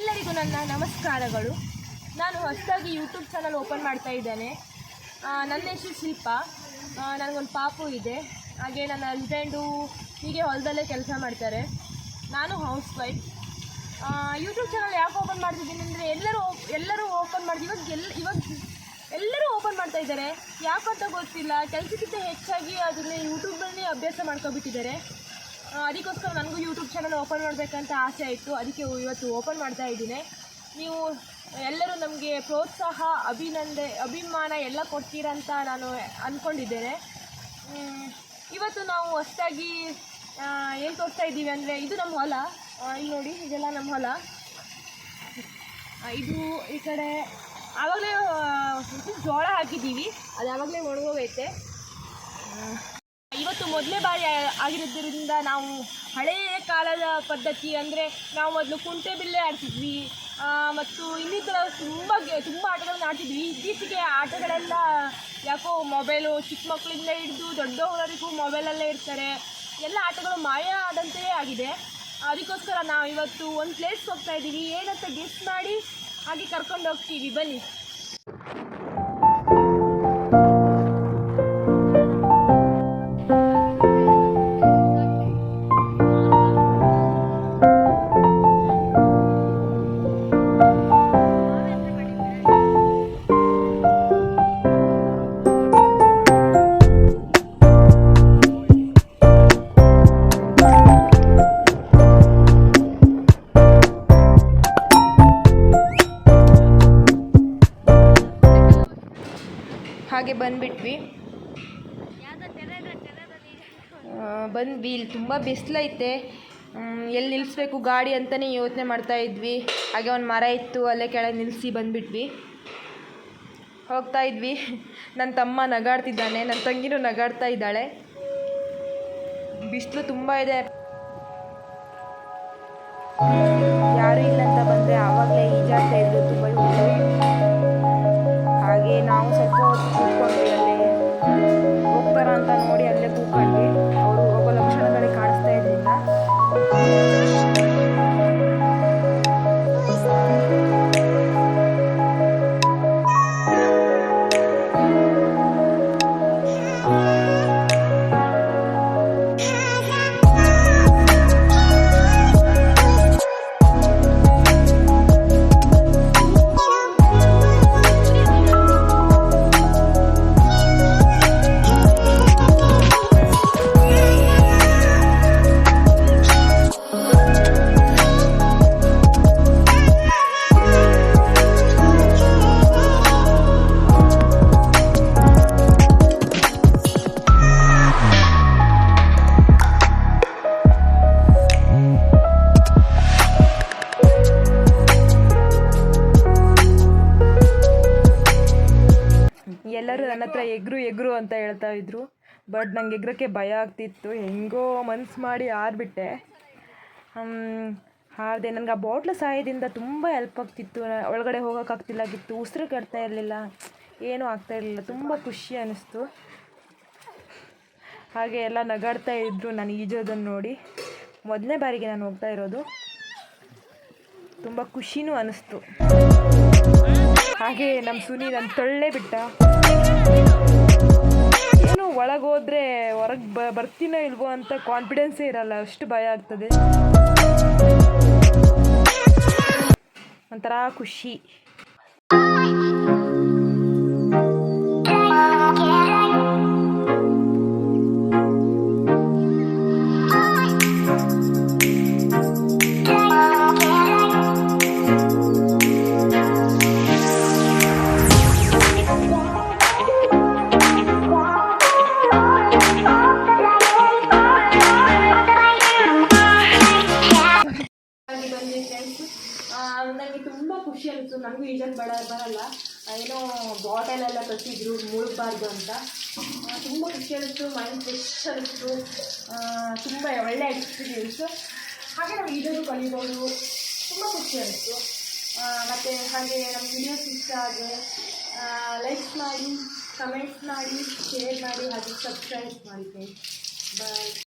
ಎಲ್ಲರಿಗೂ ನನ್ನ ನಮಸ್ಕಾರಗಳು. ನಾನು ಹೊಸದಾಗಿ ಯೂಟ್ಯೂಬ್ ಚಾನಲ್ ಓಪನ್ ಮಾಡ್ತಾ ಇದ್ದೇನೆ. ನನ್ನ ಹೆಸರು ಶಿಲ್ಪ. ನನಗೊಂದು ಪಾಪು ಇದೆ. ಹಾಗೆ ನನ್ನ ಹಸ್ಬೆಂಡು ಹೀಗೆ ಹೊಲದಲ್ಲೇ ಕೆಲಸ ಮಾಡ್ತಾರೆ. ನಾನು ಹೌಸ್ ವೈಫ್ ಯೂಟ್ಯೂಬ್ ಚಾನಲ್ ಯಾಕೆ ಓಪನ್ ಮಾಡ್ತಿದ್ದೀನಿ ಅಂದರೆ ಎಲ್ಲರೂ ಎಲ್ಲರೂ ಓಪನ್ ಮಾಡಿ ಇವಾಗ ಎಲ್ಲ ಇವಾಗ ಎಲ್ಲರೂ ಓಪನ್ ಮಾಡ್ತಾ ಇದ್ದಾರೆ. ಯಾಕಂತ ಗೊತ್ತಿಲ್ಲ. ಕೆಲಸಕ್ಕಿಂತ ಹೆಚ್ಚಾಗಿ ಅದನ್ನೇ ಯೂಟ್ಯೂಬಲ್ಲಿ ಅಭ್ಯಾಸ ಮಾಡ್ಕೊಬಿಟ್ಟಿದ್ದಾರೆ. ಅದಕ್ಕೋಸ್ಕರ ನನಗೂ ಯೂಟ್ಯೂಬ್ ಚಾನಲ್ ಓಪನ್ ಮಾಡಬೇಕಂತ ಆಸೆ ಆಯಿತು ಅದಕ್ಕೆ ಇವತ್ತು ಓಪನ್ ಮಾಡ್ತಾ ಇದ್ದೀನಿ. ನೀವು ಎಲ್ಲರೂ ನಮಗೆ ಪ್ರೋತ್ಸಾಹ, ಅಭಿನಂದೆ, ಅಭಿಮಾನ ಎಲ್ಲ ಕೊಡ್ತೀರಂತ ನಾನು ಅಂದ್ಕೊಂಡಿದ್ದೇನೆ ಇವತ್ತು ನಾವು ಹೊಸದಾಗಿ ಏನು ತೋರಿಸ್ತಾ ಇದ್ದೀವಿ ಅಂದರೆ ಇದು ನಮ್ಮ ಹೊಲ. ಇಲ್ಲಿ ನೋಡಿ, ಇದೆಲ್ಲ ನಮ್ಮ ಹೊಲ. ಇದು ಈ ಕಡೆ ಆವಾಗಲೇ ಜೋಳ ಹಾಕಿದ್ದೀವಿ. ಅದು ಯಾವಾಗಲೇ ಒಣಗೋಗೈತೆ. ಇವತ್ತು ಮೊದಲೇ ಬಾರಿ ಆಗಿರೋದ್ರಿಂದ ನಾವು ಹಳೆಯ ಕಾಲದ ಪದ್ಧತಿ ಅಂದರೆ ನಾವು ಮೊದಲು ಕುಂಟೆ ಬಿಲ್ಲೆ ಆಡ್ತಿದ್ವಿ. ಮತ್ತು ಇನ್ನಿತರ ತುಂಬ ತುಂಬ ಆಟಗಳನ್ನ ಆಡ್ತಿದ್ವಿ. ಇತ್ತೀಚೆಗೆ ಆಟಗಳೆಲ್ಲ ಯಾಕೋ ಮೊಬೈಲು ಚಿಕ್ಕ ಮಕ್ಕಳಿಂದ ಹಿಡಿದು ದೊಡ್ಡವರಿಗೂ ಮೊಬೈಲಲ್ಲೇ ಇರ್ತಾರೆ. ಎಲ್ಲ ಆಟಗಳು ಮಾಯ ಆದಂತೆಯೇ ಆಗಿದೆ. ಅದಕ್ಕೋಸ್ಕರ ನಾವು ಇವತ್ತು ಒಂದು ಪ್ಲೇಸ್ ಹೋಗ್ತಾ ಇದ್ದೀವಿ. ಏನಂತ ಗೆಸ್ಟ್ ಮಾಡಿ ಹಾಗೆ ಕರ್ಕೊಂಡು ಹೋಗ್ತೀವಿ. ಬನ್ನಿ. ಹಾಗೆ ಬಂದ್ಬಿಟ್ವಿ. ಬಂದ್ವಿ ಇಲ್ಲಿ ತುಂಬ ಬಿಸಿಲೈತೆ ಎಲ್ಲಿ ನಿಲ್ಲಿಸ್ಬೇಕು ಗಾಡಿ ಅಂತಲೇ ಯೋಚನೆ ಮಾಡ್ತಾ ಇದ್ವಿ. ಹಾಗೆ ಒಂದು ಮರ ಇತ್ತು, ಅಲ್ಲೇ ಕೆಳಗೆ ನಿಲ್ಲಿಸಿ ಬಂದ್ಬಿಟ್ವಿ. ಹೋಗ್ತಾ ಇದ್ವಿ. ನನ್ನ ತಮ್ಮ ನಗಾಡ್ತಿದ್ದಾನೆ ನನ್ನ ತಂಗಿನೂ ನಗಾಡ್ತಾ ಇದ್ದಾಳೆ. ಬಿಸಿಲು ತುಂಬ ಇದೆ. ಯಾರು ಇಲ್ಲ ಅಂತ ಬಂದರೆ ಆವಾಗಲೇ ಈಜಾಡ್ತಾ ಇದ್ರು ತುಂಬ ಎಲ್ಲರೂ ನನ್ನ ಹತ್ರ ಎಗ್ರು ಎಗ್ರು ಅಂತ ಹೇಳ್ತಾ ಇದ್ರು. ಬಟ್ ನಂಗೆ ಎಗ್ರಕ್ಕೆ ಭಯ ಆಗ್ತಿತ್ತು. ಹೆಂಗೋ ಮನ್ಸು ಮಾಡಿ ಆರ್ಬಿಟ್ಟೆ. ಹಾರಿದೆ ನನಗೆ ಆ ಬಾಟ್ಲ ಸಹಾಯದಿಂದ ತುಂಬ ಹೆಲ್ಪ್ ಆಗ್ತಿತ್ತು. ಒಳಗಡೆ ಹೋಗೋಕ್ಕಾಗ್ತಿಲ್ಲಾಗಿತ್ತು ಉಸಿರು ಕಟ್ತಾ ಇರಲಿಲ್ಲ. ಏನೂ ಆಗ್ತಾ ಇರಲಿಲ್ಲ. ತುಂಬ ಖುಷಿ ಅನ್ನಿಸ್ತು ಹಾಗೆ ಎಲ್ಲ ನಗಾಡ್ತಾ ಇದ್ರು ನಾನು ಈಜೋದನ್ನು ನೋಡಿ. ಮೊದಲನೇ ಬಾರಿಗೆ ನಾನು ಹೋಗ್ತಾ ಇರೋದು. ತುಂಬ ಖುಷಿನೂ ಅನ್ನಿಸ್ತು ಹಾಗೆ ನಮ್ಮ ಸುನಿ ನನ್ನ ತೊಳ್ಳೆ ಬಿಟ್ಟ. ಏನು ಒಳಗೋದ್ರೆ ಹೊರಗೆ ಬ ಬರ್ತೀನೋ ಇಲ್ವೋ ಅಂತ ಕಾನ್ಫಿಡೆನ್ಸೇ ಇರಲ್ಲ ಅಷ್ಟು ಭಯ ಆಗ್ತದೆ. ಒಂಥರ ಖುಷಿ. ನನಗೆ ತುಂಬ ಖುಷಿ ಅನಿಸ್ತು ನನಗೂ ಈಜಕ್ಕೆ ಬಡ ಬರಲ್ಲ. ಏನೋ ಬಾಟಲೆಲ್ಲ ಎಲ್ಲ ಕಟ್ಟಿದ್ರು ಮುಳುಗಬಾರ್ದು ಅಂತ. ತುಂಬ ಖುಷಿ ಅನಿಸ್ತು ಮೈಂಡ್ ಫ್ರೆಶ್ ಅನಿಸ್ತು ತುಂಬ ಒಳ್ಳೆ ಎಕ್ಸ್ಪೀರಿಯನ್ಸು ಹಾಗೆ ನಾವು ಈಜಲು ಕಲಿಬೋದು. ತುಂಬ ಖುಷಿ ಅನಿಸ್ತು ಮತ್ತು ಹಾಗೆ ನಮ್ಮ ವಿಡಿಯೋಸ್ ಇಷ್ಟ ಆದರೆ ಲೈಕ್ ಮಾಡಿ ಕಮೆಂಟ್ಸ್ ಮಾಡಿ ಶೇರ್ ಮಾಡಿ, ಹಾಗೆ ಸಬ್ಸ್ಕ್ರೈಬ್ ಮಾಡಿ ಬಾಯ್